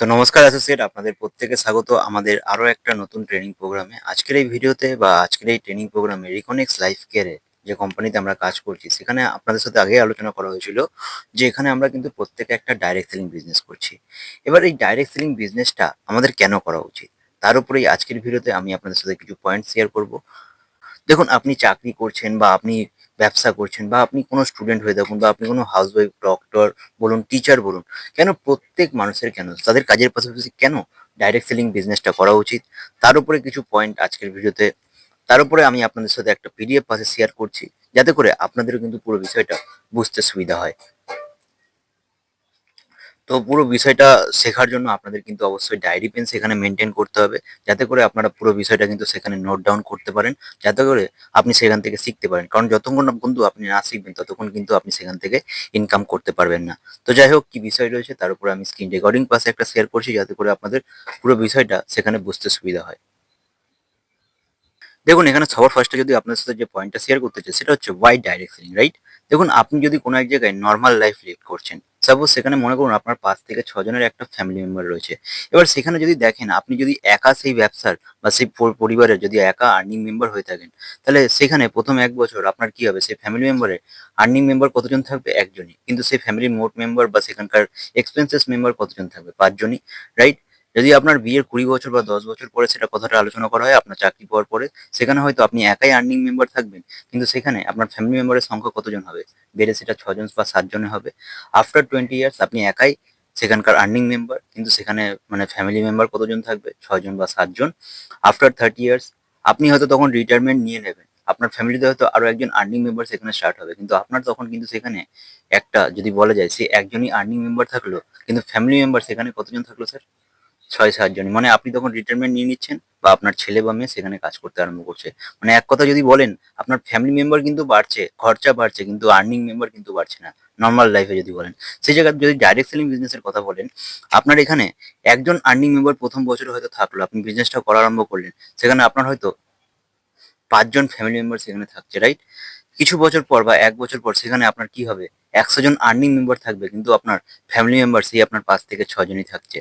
তো নমস্কার অ্যাসোসিয়েট আপনাদের প্রত্যেকে স্বাগত। আমাদের আরও একটা নতুন ট্রেনিং প্রোগ্রামে আজকের এই ভিডিওতে বা আজকের এই ট্রেনিং প্রোগ্রামে রিকনেক্স লাইফ কেয়ারে যে কোম্পানিতে আমরা কাজ করছি, সেখানে আপনাদের সাথে আগে আলোচনা করা হয়েছিল যে এখানে আমরা কিন্তু প্রত্যেকে একটা ডাইরেক্ট সেলিং বিজনেস করছি। এবার এই ডাইরেক্ট সেলিং বিজনেসটা আমাদের কেন করা উচিত? তার উপরেই আজকের ভিডিওতে আমি আপনাদের সাথে কিছু পয়েন্ট শেয়ার করব। দেখুন, আপনি চাকরি করছেন বা আপনি ব্যবসা করছেন বা আপনি কোনো স্টুডেন্ট হয়ে থাকুন বা আপনি কোনো হাউসওয়াইফ ডক্টর বলুন টিচার বলুন, কেন প্রত্যেক মানুষের কেন? তাদের কাজের পাশাপাশি কেন ডাইরেক্ট সেলিং বিজনেসটা করা উচিত? তার উপরে কিছু পয়েন্ট আজকের ভিডিওতে। তার উপরে আমি আপনাদের সাথে একটা পিডিএফ পাশে শেয়ার করছি, যাতে করে আপনাদেরও কিন্তু পুরো বিষয়টা বুঝতে সুবিধা হয়। তো পুরো বিষয়টা শেখার জন্য আপনাদের কিন্তু অবশ্যই ডায়েরি পেন সেখানে মেনটেন করতে হবে। যাতে করে আপনারা পুরো বিষয়টা কিন্তু সেখানে নোট ডাউন করতে পারেন। যাতে করে আপনি সেখান থেকে শিখতে পারেন। কারণ যতক্ষণ বন্ধু আপনি না শিখবেন, ততক্ষণ কিন্তু আপনি সেখান থেকে ইনকাম করতে পারবেন না। তো যাই হোক, কি বিষয় রয়েছে তার উপরে আমি স্ক্রিন রেকর্ডিং পাশে একটা শেয়ার করছি, যাতে করে আপনাদের পুরো বিষয়টা সেখানে বুঝতে সুবিধা হয়। দেখুন, এখানে সবার ফার্স্টে যদি আপনার সাথে যে পয়েন্টটা শেয়ার করতে চাই, সেটা হচ্ছে ওয়াই ডাইরেক্ট সেলিং রাইট দেখুন, আপনি যদি কোনো এক জায়গায় নর্মাল লাইফ লিড করছেন সাপোজ সেখানে মনে করুন আপনার পাঁচ থেকে ছজনের একটা ফ্যামিলি মেম্বার রয়েছে। এবার সেখানে যদি দেখেন, আপনি যদি একা সেই ব্যবসার বা সেই পরিবারের যদি একা আর্নিং মেম্বার হয়ে থাকেন, তাহলে সেখানে প্রথম এক বছর আপনার কি হবে? সেই ফ্যামিলি মেম্বারের আর্নিং মেম্বার কতজন থাকবে? একজনই। কিন্তু সেই ফ্যামিলির মোট মেম্বার বা সেখানকার এক্সপেন্সেস মেম্বার কতজন থাকবে? পাঁচজনই রাইট যদি আপনার বিয়ের কুড়ি বছর বা দশ বছর পরে সেটা কথাটা আলোচনা করা হয় আপনার চাকরি পাওয়ার পরে, সেখানে হয়তো আপনি একাই আর্নিং মেম্বার থাকবেন, কিন্তু সেখানে আপনার ফ্যামিলি মেম্বারের সংখ্যা কতজন হবে? বেড়ে সেটা ছজন বা সাতজনে হবে। আফটার টোয়েন্টি ইয়ার্স আপনি একাই সেখানকার আর্নিং মেম্বার কিন্তু সেখানে মানে ফ্যামিলি মেম্বার কতজন থাকবে? ছজন বা সাতজন। আফটার থার্টি ইয়ার্স আপনি হয়তো তখন রিটায়ারমেন্ট নিয়ে নেবেন। আপনার ফ্যামিলিতে হয়তো আরও একজন আর্নিং মেম্বার সেখানে স্টার্ট হবে। কিন্তু আপনার তখন কিন্তু সেখানে একটা যদি বলা যায়, সে একজনই আর্নিং মেম্বার থাকল, কিন্তু ফ্যামিলি মেম্বার সেখানে কতজন থাকল স্যার ছয় সাতজন মানে আপনি তখন রিটায়ারমেন্ট নিয়ে নিচ্ছেন বা আপনার ছেলে বা মেয়ে সেখানে কাজ করতে আরম্ভ করছে। মানে এক কথা যদি বলেন, আপনার ফ্যামিলি মেম্বার কিন্তু বাড়ছে, খরচা বাড়ছে, কিন্তু আর্নিং মেম্বার কিন্তু বাড়ছে না নর্মাল লাইফে যদি বলেন। সেই জায়গায় যদি ডাইরেক্ট সেলিং বিজনেসের কথা বলেন, আপনার এখানে একজন আর্নিং মেম্বার প্রথম বছরে হয়তো থাকল, আপনি বিজনেসটা করা আরম্ভ করলেন, সেখানে আপনার হয়তো পাঁচজন ফ্যামিলি মেম্বার সেখানে থাকছে রাইট কিছু বছর পর বা এক বছর পর সেখানে আপনার কি হবে? একশো জন আর্নিং মেম্বার থাকবে, কিন্তু আপনার ফ্যামিলি মেম্বার সেই আপনার পাঁচ থেকে ছজনই থাকছে।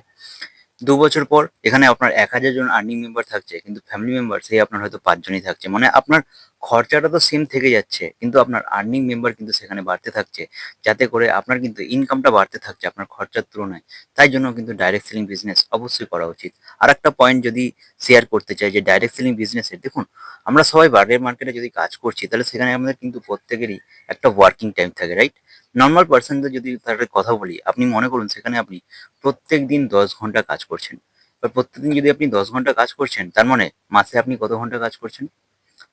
দু বছর পর এখানে আপনার এক হাজার জন আর্নিং মেম্বার থাকছে, কিন্তু ফ্যামিলি মেম্বার সেই আপনার হয়তো পাঁচজনই থাকছে। মানে আপনার খরচাটা তো সেম থেকে যাচ্ছে, কিন্তু আপনার আর্নিং মেম্বার কিন্তু সেখানে বাড়তে থাকছে। যাতে করে আপনার কিন্তু ইনকামটা বাড়তে থাকছে আপনার খরচার তুলনায়। তাই জন্য কিন্তু ডাইরেক্ট সেলিং বিজনেস অবশ্যই করা উচিত। আর একটা পয়েন্ট যদি শেয়ার করতে চাই যে ডাইরেক্ট সেলিং বিজনেসের দেখুন, আমরা সবাই বাইরের মার্কেটে যদি কাজ করছি, তাহলে সেখানে আমাদের কিন্তু প্রত্যেকেরই একটা ওয়ার্কিং টাইম থাকে রাইট নর্মাল পার্সনদের যদি তার কথা বলি, আপনি মনে করুন সেখানে আপনি প্রত্যেক দিন দশ ঘণ্টা কাজ করছেন। এবার প্রত্যেকদিন যদি আপনি দশ ঘণ্টা কাজ করছেন, তার মানে মাসে আপনি কত ঘণ্টা কাজ করছেন?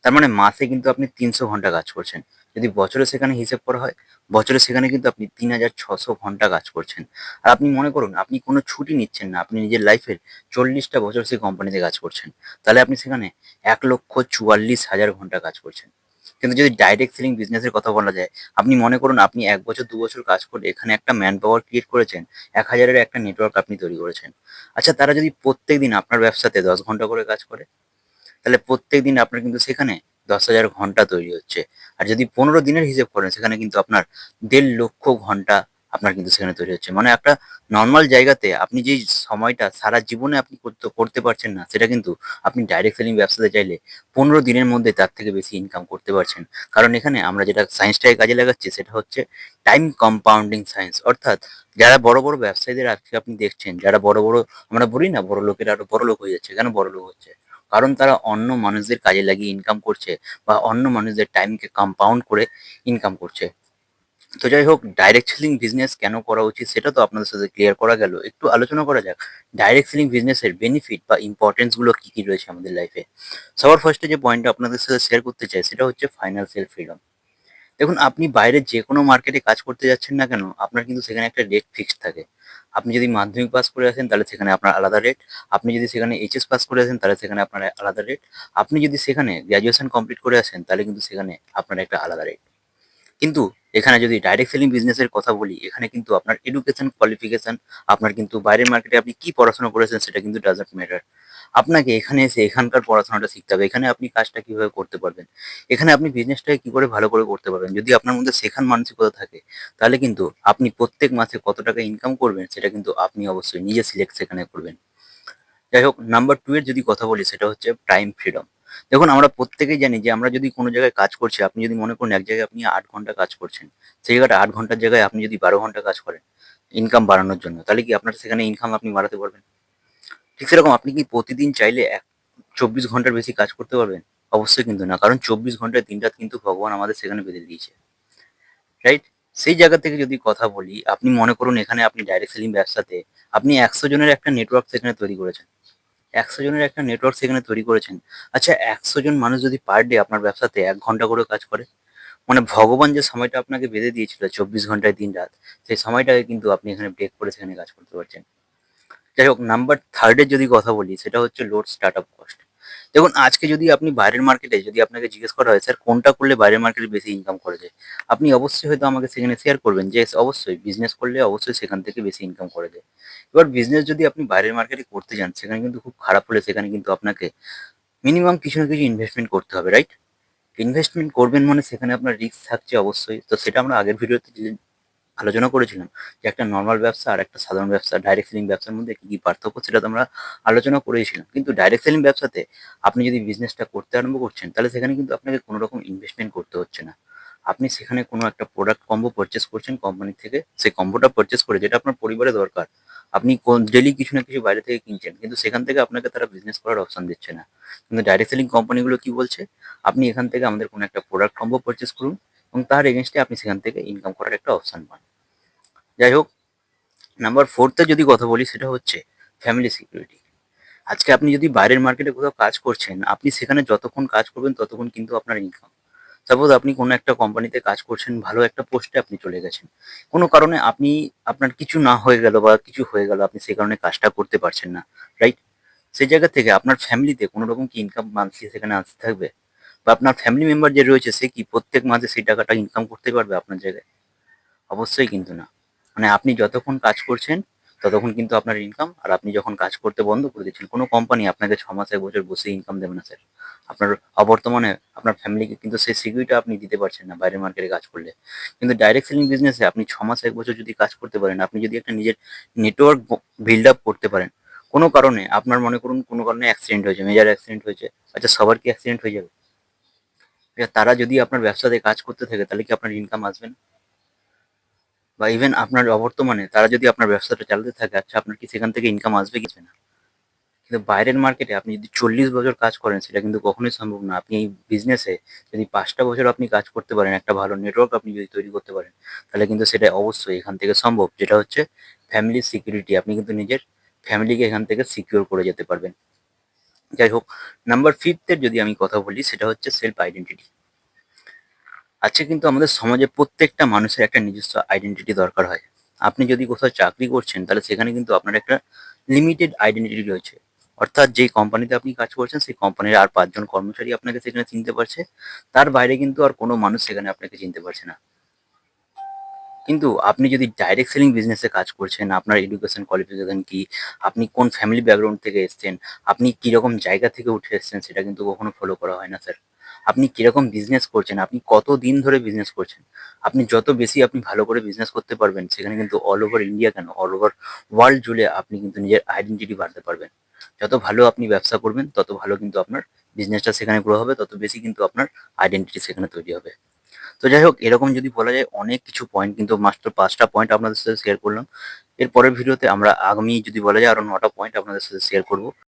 তার মানে মাসে কিন্তু আপনি তিনশো ঘণ্টা কাজ করছেন। যদি বছরে সেখানে হিসেব করা হয়, বছরে সেখানে কিন্তু আপনি তিন হাজার ছশো ঘণ্টা কাজ করছেন। আর আপনি মনে করুন, আপনি কোনো ছুটি নিচ্ছেন না, আপনি নিজের লাইফের চল্লিশটা বছর সেই কোম্পানিতে কাজ করছেন। তাহলে আপনি সেখানে এক লক্ষ চুয়াল্লিশ হাজার ঘণ্টা কাজ করছেন। কিন্তু যদি ডাইরেক্ট সেলিং বিজনেসের কথা বলা যায়, আপনি মনে করুন আপনি এক বছর, দু বছর কাজ করে এখানে একটা ম্যান পাওয়ার ক্রিয়েট করেছেন, এক হাজারের একটা নেটওয়ার্ক আপনি তৈরি করেছেন। আচ্ছা তারা যদি প্রত্যেক দিন আপনার ব্যবসাতে দশ ঘণ্টা করে কাজ করে তাহলে প্রত্যেক দিন আপনার কিন্তু সেখানে দশ হাজার ঘণ্টা তৈরি হচ্ছে। আর যদি পনেরো দিনের হিসেব করেন, সেখানে কিন্তু আপনার দেড় লক্ষ ঘণ্টা আপনার কিন্তু সেখানে তৈরি হচ্ছে। মানে একটা নর্মাল জায়গাতে আপনি যেই সময়টা সারা জীবনে আপনি করতে করতে পারছেন না, সেটা কিন্তু আপনি ডাইরেক্ট সেলিং ব্যবসাতে চাইলে পনেরো দিনের মধ্যে তার থেকে বেশি ইনকাম করতে পারছেন। কারণ এখানে আমরা যেটা সায়েন্সটাকে কাজে লাগাচ্ছি, সেটা হচ্ছে টাইম কম্পাউন্ডিং সায়েন্স অর্থাৎ যারা বড় বড় ব্যবসায়ীদের আজকে আপনি দেখছেন, যারা বড় বড়, আমরা বলি না বড় লোকেরা আরও বড় লোক হয়ে যাচ্ছে। কেন বড় লোক হচ্ছে? কারণ তারা অন্য মানুষদের কাজে লাগিয়ে ইনকাম করছে বা অন্য মানুষদের টাইমকে কম্পাউন্ড করে ইনকাম করছে। তো যাই হোক ডাইরেক্ট সেলিং বিজনেস কেন করা উচিত সেটা তো আপনাদের সাথে ক্লিয়ার করা গেল। একটু আলোচনা করা যাক। ডাইরেক্ট সেলিং বিজনেসের বেনিফিট বা ইম্পর্টেন্সগুলো কি কি রয়েছে আমাদের লাইফে সবার ফার্স্টে যে পয়েন্টটা আপনাদের সাথে শেয়ার করতে চাই, সেটা হচ্ছে ফাইন্যান্সিয়াল ফ্রিডম দেখুন, আপনি বাইরে যে কোনো মার্কেটে কাজ করতে যাচ্ছেন না কেন, আপনার কিন্তু সেখানে একটা রেট ফিক্সড থাকে। আপনি যদি মাধ্যমিক পাস করে আসেন, তাহলে সেখানে আপনার আলাদা রেট আপনি যদি সেখানে এইচএস পাস করে আসেন, তাহলে সেখানে আপনার আলাদা রেট আপনি যদি সেখানে গ্র্যাজুয়েশন কমপ্লিট করে আসেন, তাহলে কিন্তু সেখানে আপনার একটা আলাদা রেট কিন্তু এখানে যদি ডাইরেক্ট সেলিং বিজনেসের কথা বলি, এখানে কিন্তু আপনার এডুকেশন কোয়ালিফিকেশন আপনার কিন্তু বাইরের মার্কেটে আপনি কি পড়াশোনা করেছেন, সেটা কিন্তু ডাজন্ট ম্যাটার আপনাকে এখানে এসে এখানকার পড়াশোনাটা শিখতে হবে। এখানে আপনি কাজটা কীভাবে করতে পারবেন? এখানে আপনি বিজনেসটাকে কি করে ভালো করে করতে পারবেন? যদি আপনার মধ্যে শেখার মানসিকতা থাকে, তাহলে কিন্তু আপনি প্রত্যেক মাসে কত টাকা ইনকাম করবেন, সেটা কিন্তু আপনি অবশ্যই নিজে সিলেক্ট সেখানে করবেন। যাই হোক নাম্বার টু এর যদি কথা বলি, সেটা হচ্ছে টাইম ফ্রিডম দেখুন, আমরা প্রত্যেকেই জানি যে আমরা যদি কোনো জায়গায় কাজ করছি, আপনি যদি মনে করুন এক জায়গায় আপনি আট ঘণ্টা কাজ করছেন, সেই জায়গাটা আট ঘণ্টার জায়গায় আপনি যদি বারো ঘণ্টা কাজ করেন ইনকাম বাড়ানোর জন্য, তাহলে কি আপনার সেখানে ইনকাম আপনি বাড়াতে পারবেন? ঠিক সেরকম আপনি কি প্রতিদিন চাইলে এক, চব্বিশ ঘণ্টার বেশি কাজ করতে পারবেন? অবশ্যই কিন্তু না, কারণ চব্বিশ ঘণ্টার দিন রাত কিন্তু ভগবান আমাদের সেখানে বেঁধে দিয়েছে। রাইট সেই জায়গা থেকে যদি কথা বলি, আপনি মনে করুন এখানে আপনি ডাইরেক্ট সেলিং ব্যবসাতে আপনি একশো জনের একটা নেটওয়ার্ক সেখানে তৈরি করেছেন। একশো জনের একটা নেটওয়ার্ক সেখানে তৈরি করেছেন। আচ্ছা একশো জন মানুষ যদি পার ডে আপনার ব্যবসাতে এক ঘণ্টা করে কাজ করে মানে ভগবান যে সময়টা আপনাকে বেঁধে দিয়েছিল চব্বিশ ঘন্টায় দিন রাত, সেই সময়টাকে কিন্তু আপনি এখানে ব্রেক করে সেখানে কাজ করতে পারছেন। যাই হোক নাম্বার থার্ডের যদি কথা বলি, সেটা হচ্ছে লোড স্টার্ট আপ কস্ট দেখুন, আজকে যদি আপনি বাইরের মার্কেটে যদি আপনাকে জিজ্ঞেস করা হয়, স্যার, কোনটা করলে বাইরের মার্কেটে বেশি ইনকাম করা যায়? আপনি অবশ্যই হয়তো আমাকে সেখানে শেয়ার করবেন যে, অবশ্যই বিজনেস করলে অবশ্যই সেখান থেকে বেশি ইনকাম করা যায়। এবার বিজনেস যদি আপনি বাইরের মার্কেটে করতে যান, সেখানে কিন্তু খুব খারাপ হলে সেখানে কিন্তু আপনাকে মিনিমাম কিছু না কিছু ইনভেস্টমেন্ট করতে হবে রাইট ইনভেস্টমেন্ট করবেন মানে সেখানে আপনার রিস্ক থাকছে অবশ্যই। তো সেটা আমরা আগের ভিডিওতে আলোচনা করেছিলাম যে একটা নর্মাল ব্যবসা আর একটা সাধারণ ব্যবসা ডাইরেক্ট সেলিং ব্যবসার মধ্যে কি কি পার্থক্য সেটা তো আমরা আলোচনা করেছিলাম। কিন্তু ডাইরেক্ট সেলিং ব্যবসাতে আপনি যদি বিজনেসটা করতে আরম্ভ করছেন, তাহলে সেখানে কিন্তু আপনাকে কোনো রকম ইনভেস্টমেন্ট করতে হচ্ছে না। আপনি সেখানে কোনো একটা প্রোডাক্ট কম্বো পারচেস করছেন কোম্পানি থেকে, সেই কম্বোটা পারচেস করে যেটা আপনার পরিবারে দরকার, আপনি কোন ডেলি কিছু না কিছু বাইরে থেকে কিনছেন, কিন্তু সেখান থেকে আপনাকে তারা বিজনেস করার অপশন দিচ্ছে না। কিন্তু ডাইরেক্ট সেলিং কোম্পানিগুলো কি বলছে? আপনি এখান থেকে আমাদের কোনো একটা প্রোডাক্ট কম্বো পারচেস করুন এবং তার এগেনস্টে আপনি সেখান থেকে ইনকাম করার একটা অপশন পান। যাই হোক নাম্বার ফোর্থে যদি কথা বলি, সেটা হচ্ছে ফ্যামিলি সিকিউরিটি আজকে আপনি যদি বাইরের মার্কেটে কোথাও কাজ করছেন, আপনি সেখানে যতক্ষণ কাজ করবেন, ততক্ষণ কিন্তু আপনার ইনকাম সাপোজ আপনি কোনো একটা কোম্পানিতে কাজ করছেন, ভালো একটা পোস্টে আপনি চলে গেছেন। কোনো কারণে আপনি, আপনার কিছু না হয়ে গেল বা কিছু হয়ে গেল, আপনি সেই কারণে কাজটা করতে পারছেন না রাইট সেই জায়গা থেকে আপনার ফ্যামিলিতে কোনো রকম কি ইনকাম মান্থলি সেখানে আসতে থাকবে? বা আপনার ফ্যামিলি মেম্বার যে রয়েছে, সে কি প্রত্যেক মাসে সেই টাকাটা ইনকাম করতে পারবে আপনার জায়গায়? অবশ্যই কিন্তু না। মানে আপনি যতক্ষণ কাজ করছেন, ততক্ষণ কিন্তু আপনার ইনকাম আর আপনি যখন কাজ করতে বন্ধ করে দিচ্ছেন, কোনো কোম্পানি আপনাকে ছ মাস, এক বছর বসে ইনকাম দেবে না স্যার আপনার অবর্তমানে আপনার ফ্যামিলিকে কিন্তু সেই সিকিউরিটি আপনি দিতে পারছেন না বাইরের মার্কেটে কাজ করলে। কিন্তু ডাইরেক্ট সেলিং বিজনেসে আপনি ছ মাস, এক বছর যদি কাজ করতে পারেন, আপনি যদি একটা নিজের নেটওয়ার্ক বিল্ড আপ করতে পারেন, কোনো কারণে, আপনার মনে করুন কোনো কারণে অ্যাক্সিডেন্ট হয়েছে মেজার অ্যাক্সিডেন্ট হয়েছে আচ্ছা সবার কি অ্যাক্সিডেন্ট হয়ে যাবে? তারা যদি আপনার ব্যবসাতে কাজ করতে থাকে, তাহলে কি আপনার ইনকাম আসবে না? বা ইভেন আপনার অবর্তমানে তারা যদি আপনার ব্যবসাটা চালাতে থাকে আচ্ছা আপনার কি সেখান থেকে ইনকাম আসবে কিছু না। কিন্তু বাইরের মার্কেটে আপনি যদি চল্লিশ বছর কাজ করেন, সেটা কিন্তু কখনোই সম্ভব না। আপনি এই বিজনেসে যদি পাঁচটা বছর আপনি কাজ করতে পারেন, একটা ভালো নেটওয়ার্ক আপনি যদি তৈরি করতে পারেন, তাহলে কিন্তু সেটা অবশ্যই এখান থেকে সম্ভব। যেটা হচ্ছে ফ্যামিলি সিকিউরিটি আপনি কিন্তু নিজের ফ্যামিলিকে এখান থেকে সিকিউর করে যেতে পারবেন। যাই হোক নাম্বার ফিফথের যদি আমি কথা বলি, সেটা হচ্ছে সেলফ আইডেন্টিটি আজকে কিন্তু আমাদের সমাজে প্রত্যেকটা মানুষের একটা নিজস্ব আইডেন্টিটি দরকার হয়। আপনি যদি কোথাও চাকরি করছেন, তাহলে সেখানে কিন্তু আপনার একটা লিমিটেড আইডেন্টিটি রয়েছে। অর্থাৎ যেই কোম্পানিতে আপনি কাজ করছেন, সেই কোম্পানির আর পাঁচজন কর্মচারী আপনাকে সেখানে চিনতে পারছে। তার বাইরে কিন্তু আর কোনো মানুষ সেখানে আপনাকে চিনতে পারছে না। কিন্তু আপনি যদি ডাইরেক্ট সেলিং বিজনেসে কাজ করছেন, আপনার এডুকেশন কোয়ালিফিকেশন কি, আপনি কোন ফ্যামিলি ব্যাকগ্রাউন্ড থেকে এসছেন, আপনি কীরকম জায়গা থেকে উঠে এসছেন, সেটা কিন্তু কখনো ফলো করা হয় না স্যার আপনি কীরকম বিজনেস করছেন, আপনি কত দিন ধরে বিজনেস করছেন, আপনি যত বেশি আপনি ভালো করে বিজনেস করতে পারবেন, সেখানে কিন্তু অল ওভার ইন্ডিয়া কেন অল ওভার ওয়ার্ল্ড জুড়ে আপনি কিন্তু নিজের আইডেন্টিটি বাড়তে পারবেন। যত ভালো আপনি ব্যবসা করবেন, তত ভালো কিন্তু আপনার বিজনেসটা সেখানে গ্রো হবে, তত বেশি কিন্তু আপনার আইডেন্টিটি সেখানে তৈরি হবে। তো যাই হোক, এরকম যদি বলা যায়, অনেক কিছু পয়েন্ট কিন্তু মাত্র পাঁচটা পয়েন্ট আপনাদের সাথে শেয়ার করলাম। এর পরের ভিডিওতে আমরা আগামী যদি বলা যায়, আরও নটা পয়েন্ট আপনাদের সাথে শেয়ার করব।